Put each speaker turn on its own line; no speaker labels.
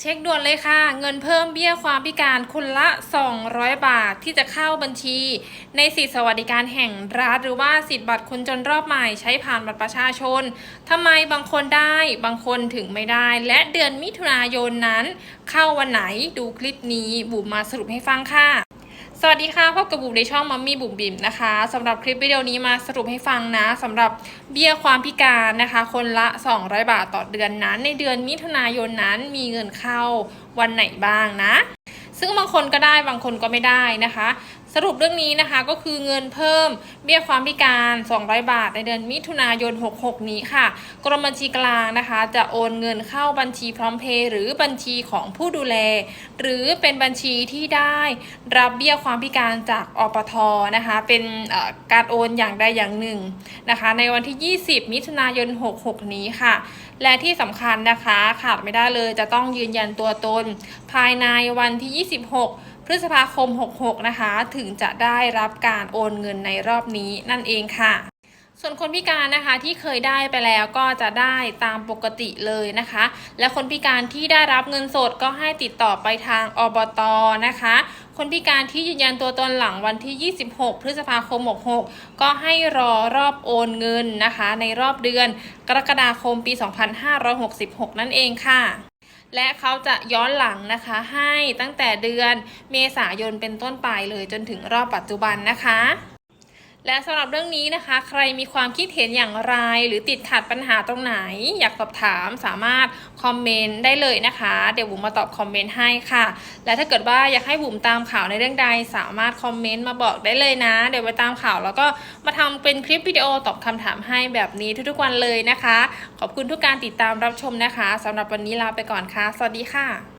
เช็คด่วนเลยค่ะ เงินเพิ่มเบี้ยความพิการคนละ 200 บาทที่จะเข้าบัญชี ในสิทธิสวัสดิการแห่งรัฐหรือว่าสิทธิบัตรคนจนรอบใหม่ใช้ผ่านบัตรประชาชนทำไมบางคนได้บางคนถึงไม่ได้ และเดือนมิถุนายนนั้น เข้าวันไหนดูคลิปนี้บุ๋มมาสรุปให้ฟังค่ะ สวัสดีค่ะพบกับบุ๋มในช่องมัมมี่บุ๋มบิ๋มนะคะสำหรับคลิปวิดีโอนี้มาสรุปให้ฟังนะสำหรับเบี้ยความพิการนะคะ คนละ 200 บาทต่อเดือนนั้น ในเดือนมิถุนายนนั้นมีเงินเข้าวันไหนบ้างนะ ซึ่งบางคนก็ได้บางคนก็ไม่ได้นะคะ สรุปเรื่องนี้นะคะก็คือเงินเพิ่มเบี้ยความพิการ 200 บาท ในเดือนมิถุนายน 66 นี้ค่ะ กรมบัญชีกลางนะคะ จะโอนเงินเข้าบัญชีพร้อมเพย์หรือบัญชีของผู้ดูแล หรือเป็นบัญชีที่ได้รับเบี้ยความพิการจากอปทนะคะ เป็นการโอนอย่างใดอย่างหนึ่งนะคะ ในวันที่ 20 มิถุนายน 66 นี้ค่ะ และที่สำคัญนะคะขาดไม่ได้เลยจะต้องยืนยันตัวตน ภายในวันที่26 พฤษภาคม 66 นะคะ ถึงจะได้รับการโอนเงินในรอบนี้นั่นเองค่ะส่วนคนพิการนะคะที่เคยได้ไปแล้วก็จะได้ตามปกติเลยนะคะ และคนพิการที่ได้รับเงินสดก็ให้ติดต่อไปทางอบตนะคะ คนพิการที่ยืนยันตัวตนหลังวันที่ 26 พฤษภาคม 66 ก็ให้รอรอบโอนเงินนะคะ ในรอบเดือนกรกฎาคมปี 2566 นั่นเองค่ะ และเขาจะย้อนหลังนะคะให้ตั้งแต่เดือนเมษายนเป็นต้นไปเลยจนถึงรอบปัจจุบันนะคะ และสำหรับเรื่องนี้นะคะ ใครมีความคิดเห็นอย่างไร หรือติดขัดปัญหาตรงไหน อยากสอบถามสามารถคอมเมนต์ได้เลยนะคะ เดี๋ยวบุ๋มมาตอบคอมเมนต์ให้ค่ะ และถ้าเกิดว่าอยากให้บุ๋มตามข่าวในเรื่องใด สามารถคอมเมนต์มาบอกได้เลยนะ เดี๋ยวไปตามข่าวแล้วก็มาทำเป็นคลิปวิดีโอตอบคำถามให้แบบนี้ทุกๆวันเลยนะคะ ขอบคุณทุกการติดตามรับชมนะคะสำหรับวันนี้ลาไปก่อนค่ะ สวัสดีค่ะ